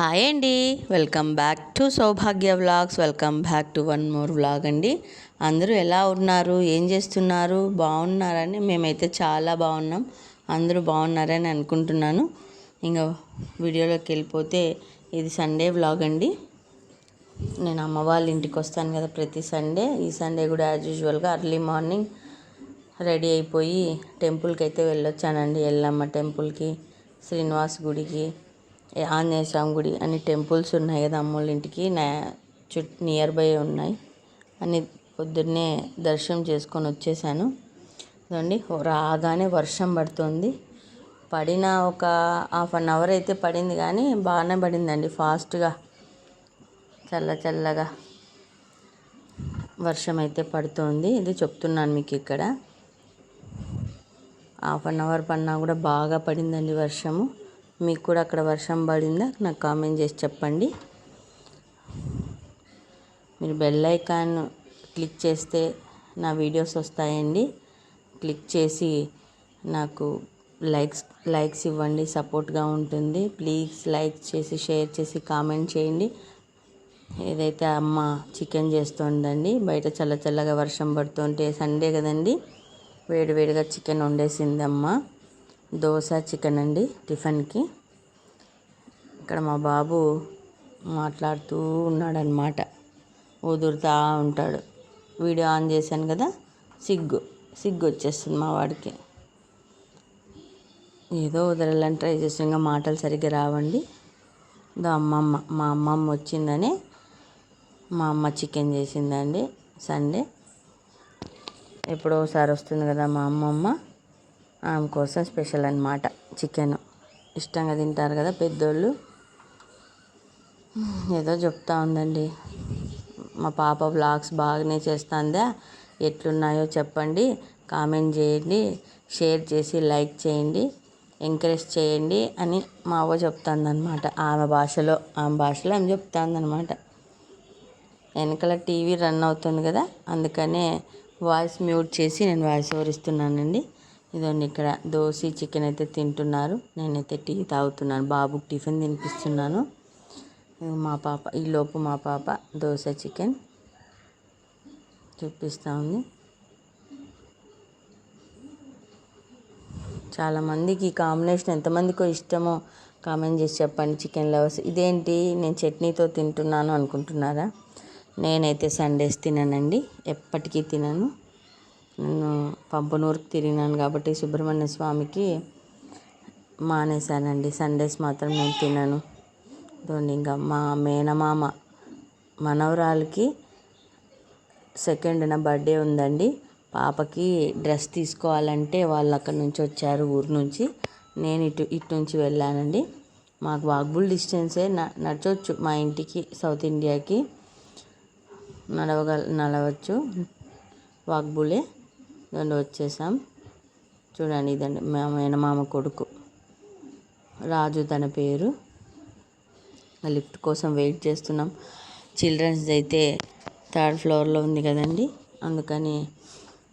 Hi అండి. Welcome back to Soubhagya vlogs welcome back to one more vlog అండి. అందరూ ఎలా ఉన్నారు? ఏం చేస్తున్నారు? బాగున్నారని మేమైతే చాలా బాగున్నాం. అందరూ బాగున్నారని అనుకుంటున్నాను. ఇంకా వీడియోలోకి వెళ్ళిపోతే ఇది సండే వ్లాగ్ అండి. నేను అమ్మ వాళ్ళ ఇంటికి వస్తాను కదా ప్రతి సండే ఈ సండే కూడా యాజ్ యూజువల్గా అర్లీ మార్నింగ్ రెడీ అయిపోయి టెంపుల్కి అయితే వెళ్ళొచ్చానండి. ఎల్లమ్మ టెంపుల్కి శ్రీనివాస్ గుడికి ఆంజనేయ స్వామి గుడి అని టెంపుల్స్ ఉన్నాయి కదా అమ్మోళ్ళ ఇంటికి నా చుట్ నియర్ బై ఉన్నాయి. అని పొద్దున్నే దర్శనం చేసుకొని వచ్చేసాను. చూడండి రాగానే వర్షం పడుతుంది. పడిన ఒక హాఫ్ అన్ అవర్ అయితే పడింది కానీ బాగానే పడిందండి. ఫాస్ట్గా చల్ల చల్లగా వర్షం అయితే పడుతుంది. ఇది చెప్తున్నాను మీకు ఇక్కడ. హాఫ్ అన్ అవర్ పడినా కూడా బాగా పడిందండి వర్షము. మీకు కూడా అక్కడ వర్షం పడిందా? నాకు కామెంట్ చేసి చెప్పండి. మీరు బెల్ ఐకాన్ క్లిక్ చేస్తే నా వీడియోస్ వస్తాయండి. క్లిక్ చేసి నాకు లైక్స్ లైక్స్ ఇవ్వండి. సపోర్ట్గా ఉంటుంది. ప్లీజ్ లైక్ చేసి షేర్ చేసి కామెంట్ చేయండి. ఏదైతే అమ్మ చికెన్ చేస్తుందండి బయట చల్ల చల్లగా వర్షం పడుతుంటే సండే కదండి వేడివేడిగా చికెన్ వండేసింది అమ్మ దోశ చికెన్ అండి టిఫిన్కి. ఇక్కడ మా బాబు మాట్లాడుతూ ఉన్నాడనమాట ఊదురుతా ఉంటాడు. వీడియో ఆన్ చేశాను కదా సిగ్గు సిగ్గు వచ్చేస్తుంది మా వాడికి. ఏదో వదలాలని ట్రై చేసి ఇంకా మాటలు సరిగ్గా రావండి. దో అమ్మమ్మ మా అమ్మమ్మ వచ్చిందని మా అమ్మ చికెన్ చేసిందండి సండే. ఎప్పుడో ఒకసారి వస్తుంది కదా మా అమ్మమ్మ. ఆమె కోసం స్పెషల్ అనమాట చికెన్. ఇష్టంగా తింటారు కదా పెద్దోళ్ళు. ఏదో చెప్తా ఉందండి. మా పాప బ్లాగ్స్ బాగానే చేస్తుందా? ఎట్లున్నాయో చెప్పండి. కామెంట్ చేయండి. షేర్ చేసి లైక్ చేయండి. ఎంకరేజ్ చేయండి అని మా అవ్వ చెప్తుందనమాట ఆమె భాషలో ఆమె భాషలో ఆమె చెప్తుందనమాట వెనకాల టీవీ రన్ అవుతుంది కదా? అందుకనే వాయిస్ మ్యూట్ చేసి నేను వాయిస్ ఓవర్ ఇస్తున్నానండి. ఇదండి ఇక్కడ దోశ చికెన్ అయితే తింటున్నారు. నేనైతే టీ తాగుతున్నాను. బాబుకి టిఫిన్ తినిపిస్తున్నాను. మా పాప ఈ లోపు మా పాప దోశ చికెన్ చూపిస్తూ ఉంది. చాలామందికి ఈ కాంబినేషన్ ఎంతమందికో ఇష్టమో కామెంట్ చేసి చెప్పండి చికెన్ లవర్స్ ఇదేంటి? నేను చట్నీతో తింటున్నాను అనుకుంటున్నారా? నేనైతే సండేస్ తిననండి. ఎప్పటికీ తినను. నేను పంపనూరుకు తిరిగినాను కాబట్టి సుబ్రహ్మణ్య స్వామికి మానేశానండి. సండేస్ మాత్రం నేను తినను. ఇదిగోండి ఇంకా మా మేనమామ మనవరాలకి సెకండ్ నా బర్త్డే ఉందండి. పాపకి డ్రెస్ తీసుకోవాలంటే వాళ్ళు అక్కడి నుంచి వచ్చారు ఊరు నుంచి. నేను ఇటు ఇటు నుంచి వెళ్ళానండి. మాకు వాక్బుల్ డిస్టెన్సే నడచవచ్చు మా ఇంటికి సౌత్ ఇండియాకి. నడవగల నడవచ్చు. వాక్బులే. దాన్ని వచ్చేసాం చూడండి ఇదండి మా మేనమామ కొడుకు. రాజు తన పేరు. లిఫ్ట్ కోసం వెయిట్ చేస్తున్నాం. చిల్డ్రన్స్ అయితే థర్డ్ ఫ్లోర్లో ఉంది కదండి. అందుకని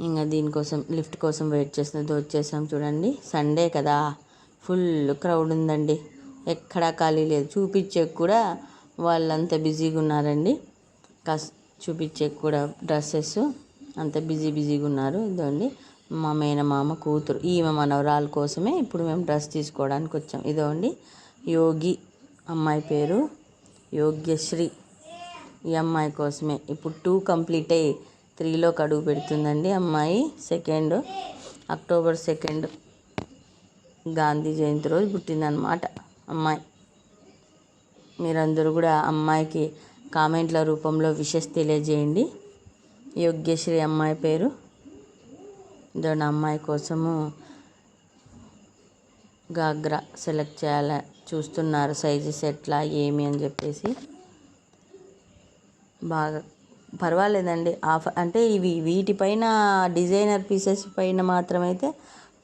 ఇంకా దీనికోసం లిఫ్ట్ కోసం వెయిట్ చేస్తున్నది వచ్చేసాం చూడండి. సండే కదా ఫుల్ క్రౌడ్ ఉందండి. ఎక్కడా ఖాళీ లేదు. చూపించే కూడా వాళ్ళంతా బిజీగా ఉన్నారండి. కస్ చూపించే కూడా డ్రెస్సెస్. అంత బిజీ బిజీగా ఉన్నారు. ఇదండి మా మేనమామ కూతురు ఈమె మనవరాల కోసమే ఇప్పుడు మేము డ్రెస్ తీసుకోవడానికి వచ్చాం. ఇదండి యోగి అమ్మాయి పేరు యోగ్యశ్రీ. ఈ అమ్మాయి కోసమే. ఇప్పుడు టూ కంప్లీట్ అయ్యి త్రీలో కడుగు పెడుతుందండి అమ్మాయి. Second October second Gandhi Jayanti రోజు పుట్టిందనమాట అమ్మాయి. మీరందరూ కూడా అమ్మాయికి కామెంట్ల రూపంలో విషెస్ తెలియజేయండి. యోగ్యశ్రీ అమ్మాయి పేరు. దాని అమ్మాయి కోసము గాగ్రా సెలెక్ట్ చేయాల చూస్తున్నారు సైజెస్ ఎట్లా ఏమి అని చెప్పేసి. బాగా పర్వాలేదండి. ఆఫర్ అంటే ఇవి వీటిపైన డిజైనర్ పీసెస్ పైన మాత్రమైతే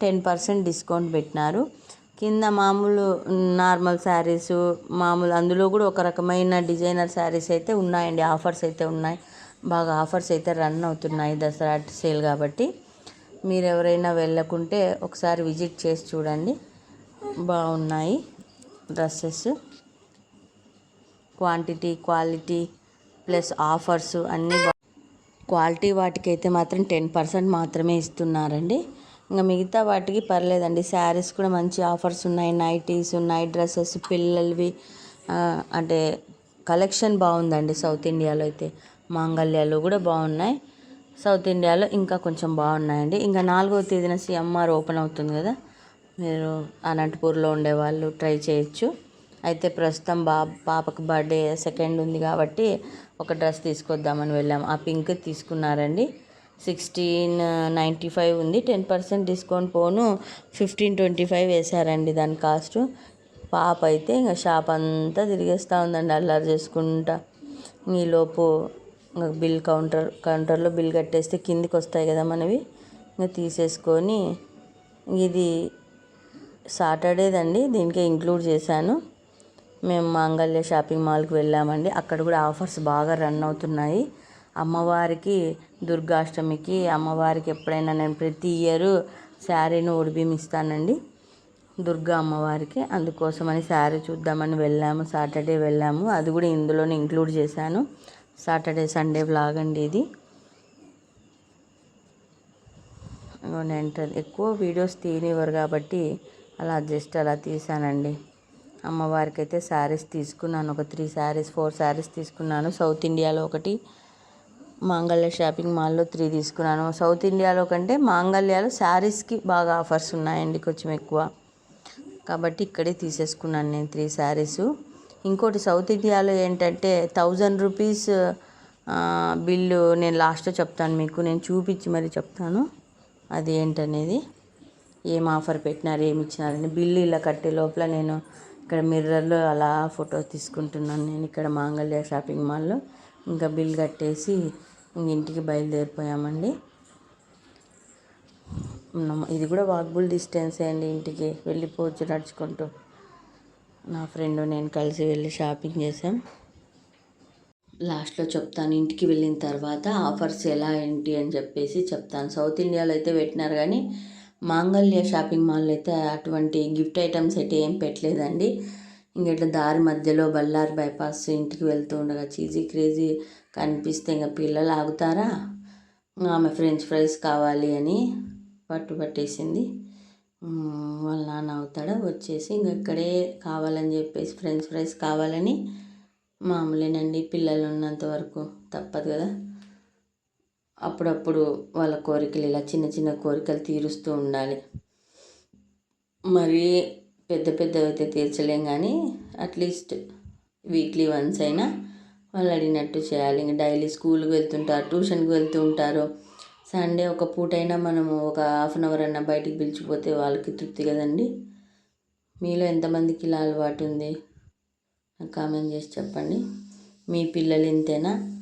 టెన్ పర్సెంట్ డిస్కౌంట్ పెట్టినారు. కింద మామూలు నార్మల్ శారీస్ మామూలు అందులో కూడా ఒక రకమైన డిజైనర్ శారీస్ అయితే ఉన్నాయండి. ఆఫర్స్ అయితే ఉన్నాయి. బాగా ఆఫర్స్ అయితే రన్ అవుతున్నాయి దసరా సేల్ కాబట్టి. మీరు ఎవరైనా వెళ్ళకుంటే ఒకసారి విజిట్ చేసి చూడండి. బాగున్నాయి dresses. Quantity quality plus offers అన్నీ క్వాలిటీ వాటికైతే మాత్రం టెన్ పర్సెంట్ మాత్రమే ఇస్తున్నారండి. ఇంకా మిగతా వాటికి పర్లేదండి. శారీస్ కూడా మంచి ఆఫర్స్ ఉన్నాయి. నైటీస్ నైట్ డ్రెస్సెస్ పిల్లలవి అంటే కలెక్షన్ బాగుందండి సౌత్ ఇండియాలో అయితే. మాంగళ్యాలు కూడా బాగున్నాయి. సౌత్ ఇండియాలో ఇంకా కొంచెం బాగున్నాయండి. ఇంకా నాలుగో తేదీన సిఎంఆర్ ఓపెన్ అవుతుంది కదా. మీరు అనంతపూర్లో ఉండేవాళ్ళు ట్రై చేయొచ్చు. అయితే ప్రస్తుతం బా పాపకు బర్త్డే సెకండ్ ఉంది కాబట్టి ఒక డ్రెస్ తీసుకొద్దామని వెళ్ళాం ఆ పింక్ తీసుకున్నారండి. సిక్స్టీన్ నైంటీ ఫైవ్ ఉంది. టెన్ పర్సెంట్ డిస్కౌంట్ పోను. ఫిఫ్టీన్ ట్వంటీ ఫైవ్ వేశారండి దాని కాస్ట్. పాప అయితే ఇంకా షాప్ అంతా తిరిగేస్తూ ఉందండి. అల్లరి చేసుకుంటా. ఈలోపు ఇంకా బిల్ కౌంటర్ కౌంటర్లో బిల్ కట్టేస్తే కిందికి వస్తాయి కదా మనవి. ఇంకా తీసేసుకొని ఇది సాటర్డేదండి దీనికే ఇంక్లూడ్ చేశాను. మేము మాంగళ్య షాపింగ్ మాల్కి వెళ్ళామండి. అక్కడ కూడా ఆఫర్స్ బాగా రన్ అవుతున్నాయి. అమ్మవారికి దుర్గాష్టమికి అమ్మవారికి ఎప్పుడైనా నేను ప్రతి ఇయర్ శారీని ఉడిపిమిస్తానండి. దుర్గా అమ్మవారికి అందుకోసమని శారీ చూద్దామని వెళ్ళాము సాటర్డే వెళ్ళాము. అది కూడా ఇందులోనే ఇంక్లూడ్ చేశాను. సాటర్డే సండే వ్లాగ్ అండి ఇది. నేను ఎక్కువ వీడియోస్ తీయనివ్వరు కాబట్టి అలా జస్ట్ అలా తీసానండి. అమ్మవారికి అయితే శారీస్ తీసుకున్నాను ఒక త్రీ శారీస్ ఫోర్ శారీస్ తీసుకున్నాను. సౌత్ ఇండియాలో ఒకటి మాంగళ్య షాపింగ్ మాల్లో త్రీ తీసుకున్నాను. సౌత్ ఇండియాలో కంటే మాంగళ్యాలో శారీస్కి బాగా ఆఫర్స్ ఉన్నాయండి కొంచెం ఎక్కువ. కాబట్టి ఇక్కడే తీసేసుకున్నాను నేను త్రీ శారీస్ ఇంకోటి సౌత్ ఇండియాలో ఏంటంటే థౌజండ్ రూపీస్ బిల్లు నేను లాస్ట్లో చెప్తాను మీకు. నేను చూపించి మరి చెప్తాను. అది ఏంటనేది? ఏం ఆఫర్ పెట్టినారు ఏమి ఇచ్చినారని బిల్లు ఇలా కట్టే లోపల నేను ఇక్కడ మిర్రర్లో అలా ఫోటో తీసుకుంటున్నాను. నేను ఇక్కడ మాంగళ్య షాపింగ్ మాల్లో ఇంకా బిల్ కట్టేసి ఇంటికి బయలుదేరిపోయామండి. ఇది కూడా వాక్బుల్ డిస్టెన్స్ అండి ఇంటికి వెళ్ళిపోవచ్చు నడుచుకుంటూ. నా ఫ్రెండ్ నేను కలిసి వెళ్ళి షాపింగ్ చేసాం లాస్ట్లో చెప్తాను ఇంటికి వెళ్ళిన తర్వాత ఆఫర్స్ ఎలా ఏంటి అని చెప్పేసి చెప్తాను. సౌత్ ఇండియాలో అయితే పెట్టినారు కానీ మాంగళ్య షాపింగ్ మాల్ అయితే అటువంటి గిఫ్ట్ ఐటమ్స్ అయితే ఏం పెట్టలేదండి. ఇంక ఇట్లా దారి మధ్యలో బళ్ళారి బైపాస్ ఇంటికి వెళ్తూ ఉండగా చీజీ క్రేజీ కనిపిస్తే ఇంకా పిల్లలు ఆగుతారా? ఆమె ఫ్రెంచ్ ఫ్రైస్ కావాలి అని పట్టు పట్టేసింది వాళ్ళ నాన్న అవుతాడా? వచ్చేసి ఇంక ఇక్కడే కావాలని చెప్పేసి ఫ్రెంచ్ ఫ్రైస్ కావాలని మామూలేనండి పిల్లలు ఉన్నంత వరకు తప్పదు కదా. అప్పుడప్పుడు వాళ్ళ కోరికలు ఇలా చిన్న చిన్న కోరికలు తీరుస్తూ ఉండాలి. మరీ పెద్ద పెద్దవి అయితే తీర్చలేం కానీ అట్లీస్ట్ వీక్లీ వన్స్ అయినా వాళ్ళు అడిగినట్టు చేయాలి. ఇంకా డైలీ స్కూల్కి వెళ్తుంటారు ట్యూషన్కి వెళ్తూ ఉంటారు. సండే ఒక పూట అయినా మనము ఒక హాఫ్ అన్ అవర్ అన్నా బయటికి పిలిచిపోతే వాళ్ళకి తృప్తి కదండి. మీలో ఎంతమందికి ఇలా అలవాటు ఉంది? కామెంట్ చేసి చెప్పండి. మీ పిల్లలు ఇంతేనా?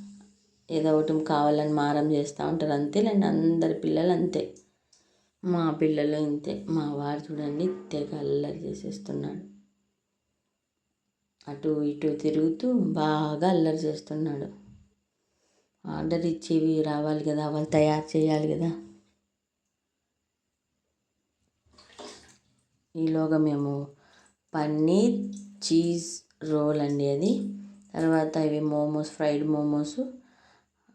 ఏదో ఒకటి కావాలని మారం చేస్తూ ఉంటారు. అంతేలేండి అందరి పిల్లలు అంతే. మా పిల్లలు ఇంతే. మా వారు చూడండి తెగ అల్లరి చేసేస్తున్నాడు. అటు ఇటు తిరుగుతూ బాగా అల్లరి చేస్తున్నాడు. ఆర్డర్ ఇచ్చేవి రావాలి కదా వాళ్ళు తయారు చేయాలి కదా. ఈలోగా మేము పన్నీర్ చీజ్ రోల్ అండి అది. తర్వాత ఇవి momos fried momos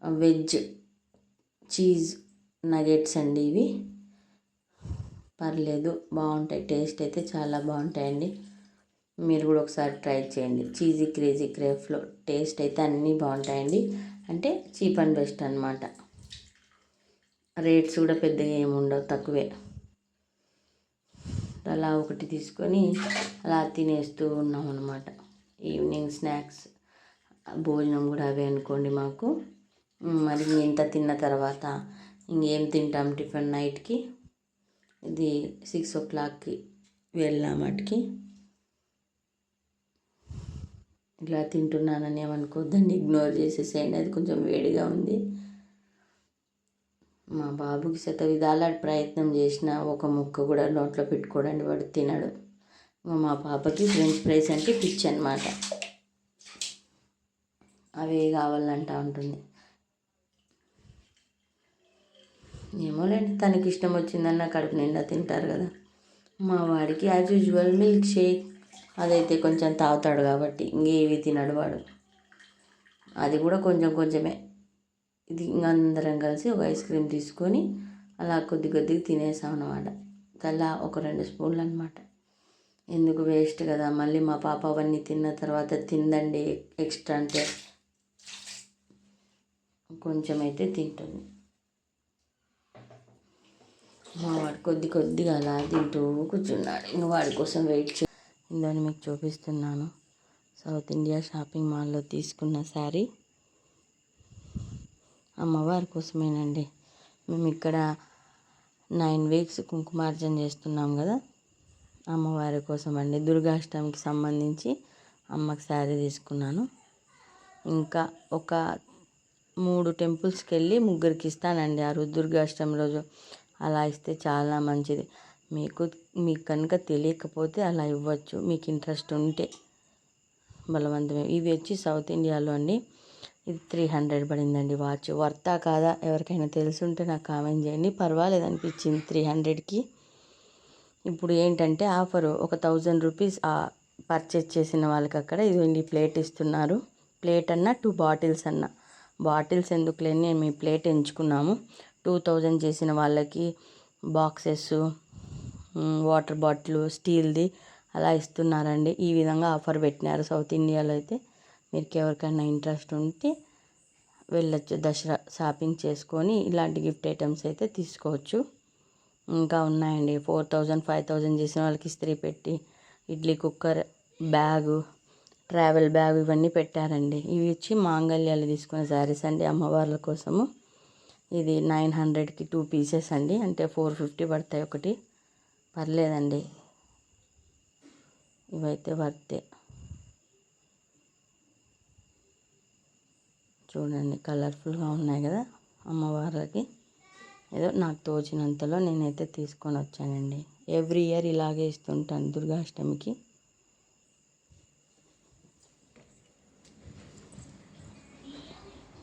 veg cheese nuggets అండి ఇవి. పర్లేదు బాగుంటాయి టేస్ట్ అయితే చాలా బాగుంటాయండి. మీరు కూడా ఒకసారి ట్రై చేయండి. చీజీ క్రేజీ క్రేఫ్లో టేస్ట్ అయితే అన్నీ బాగుంటాయండి. అంటే చీప్ అండ్ బెస్ట్ అనమాట రేట్స్ కూడా పెద్దగా ఏమి ఉండవు తక్కువే. అలా ఒకటి తీసుకొని అలా తినేస్తూ ఉన్నాం అనమాట ఈవినింగ్ స్నాక్స్ భోజనం కూడా అవే అనుకోండి మాకు. మరి ఇంత తిన్న తర్వాత ఇంకేం తింటాం టిఫిన్ నైట్కి? ఇది సిక్స్ ఓ క్లాక్కి వెళ్ళాం అటుకి. ఇలా తింటున్నానని ఏమనుకోద్దండి ఇగ్నోర్ చేసేసేయండి. అది కొంచెం వేడిగా ఉంది. మా బాబుకి శత విధాల ప్రయత్నం చేసిన ఒక ముక్క కూడా నోట్లో పెట్టుకోడండి. వాడు తినడు. మా పాపకి ఫ్రెంచ్ ఫ్రైస్ అంటే పిచ్ అనమాట అవే కావాలంటా ఉంటుంది. ఏమోలేండి. తనకి ఇష్టం వచ్చిందన్న కడుపు నిండా తింటారు కదా. మా వాడికి యాజ్ యూజువల్ మిల్క్ షేక్ అదైతే కొంచెం తాగుతాడు కాబట్టి ఇంకేవి తినడు వాడు. అది కూడా కొంచెం కొంచెమే. ఇది ఇంకా అందరం కలిసి ఒక ఐస్ క్రీమ్ తీసుకొని అలా కొద్ది కొద్దిగా తినేసాం అనమాట తలా ఒక రెండు స్పూన్లు అనమాట ఎందుకు వేస్ట్ కదా మళ్ళీ మా పాప అవన్నీ తిన్న తర్వాత తిందండి ఎక్స్ట్రా అంటే. కొంచెం అయితే తింటుంది. మా వాడు కొద్ది కొద్దిగా అలా తింటూ కూర్చున్నాడు. ఇంకా వాడి కోసం వెయిట్ చే ఇందని మీకు చూపిస్తున్నాను. సౌత్ ఇండియా షాపింగ్ మాల్లో తీసుకున్న శారీ అమ్మవారి కోసమేనండి. మేము ఇక్కడ నైన్ వీక్స్ కుంకుమార్జన చేస్తున్నాం కదా అమ్మవారి కోసం అండి దుర్గాష్టమికి సంబంధించి అమ్మకి శారీ తీసుకున్నాను. ఇంకా ఒక మూడు టెంపుల్స్కి వెళ్ళి ముగ్గురికి ఇస్తానండి. ఆ రోజు దుర్గాష్టమి రోజు అలా ఇస్తే చాలా మంచిది. మీకు మీకు కనుక తెలియకపోతే అలా ఇవ్వచ్చు. మీకు ఇంట్రెస్ట్ ఉంటే బలవంతమే. ఇవి వచ్చి సౌత్ ఇండియాలో అండి. ఇది త్రీ హండ్రెడ్ పడిందండి వాచ్. వర్తా కాదా ఎవరికైనా తెలుసుంటే నాకు కామెంట్ చేయండి. పర్వాలేదు అనిపించింది త్రీ హండ్రెడ్కి. ఇప్పుడు ఏంటంటే ఆఫర్ ఒక థౌజండ్ రూపీస్ పర్చేజ్ చేసిన వాళ్ళకి అక్కడ ఇది ప్లేట్ ఇస్తున్నారు. ప్లేట్ అన్న టూ బాటిల్స్ అన్న. బాటిల్స్ ఎందుకు లేని మీ ప్లేట్ ఎంచుకున్నాము. టూ థౌజండ్ చేసిన వాళ్ళకి బాక్సెస్ వాటర్ బాటిల్ స్టీల్ది అలా ఇస్తున్నారండి. ఈ విధంగా ఆఫర్ పెట్టినారు. సౌత్ ఇండియాలో అయితే మీకు ఎవరికైనా ఇంట్రెస్ట్ ఉంటే వెళ్ళొచ్చు. దసరా షాపింగ్ చేసుకొని ఇలాంటి గిఫ్ట్ ఐటమ్స్ అయితే తీసుకోవచ్చు. ఇంకా ఉన్నాయండి. ఫోర్ థౌజండ్ ఫైవ్ థౌజండ్ చేసిన వాళ్ళకి ఇస్త్రీ పెట్టి idli cooker bag travel bag ఇవన్నీ పెట్టారండి. ఇవి ఇచ్చి మాంగళ్యాలు తీసుకునే శారీస్ అండి. అమ్మవార్ల కోసము. ఇది నైన్ హండ్రెడ్కి టూ పీసెస్ అండి. అంటే ఫోర్ ఫిఫ్టీ పడతాయి ఒకటి. పర్లేదండి. ఇవైతే వర్తే. చూడండి కలర్ఫుల్గా ఉన్నాయి కదా అమ్మవార్లకి ఏదో నాకు తోచినంతలో నేనైతే తీసుకొని వచ్చానండి. ఎవ్రీ ఇయర్ ఇలాగే ఇస్తుంటాను దుర్గాష్టమికి.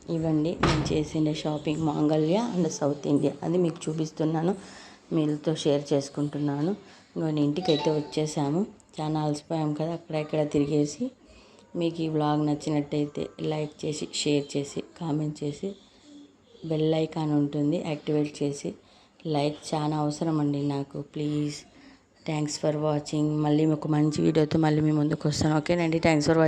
ఇవ్వండి నేను చేసిన షాపింగ్ మాంగళ్య అండ్ సౌత్ ఇండియా. అది మీకు చూపిస్తున్నాను. మీతో షేర్ చేసుకుంటున్నాను. ఇంకో ఇంటికి అయితే వచ్చేసాము. చాలా అలసిపోయాం కదా అక్కడ ఇక్కడ తిరిగేసి. మీకు ఈ వ్లాగ్ నచ్చినట్టయితే లైక్ చేసి షేర్ చేసి కామెంట్ చేసి బెల్ ఐకాన్ ఉంటుంది యాక్టివేట్ చేసి. లైక్ చాలా అవసరం అండి నాకు. Please thanks for watching. మళ్ళీ ఒక మంచి వీడియోతో మళ్ళీ మీ ముందుకు వస్తాను. ఓకేనండి థ్యాంక్స్ ఫర్ వాచింగ్.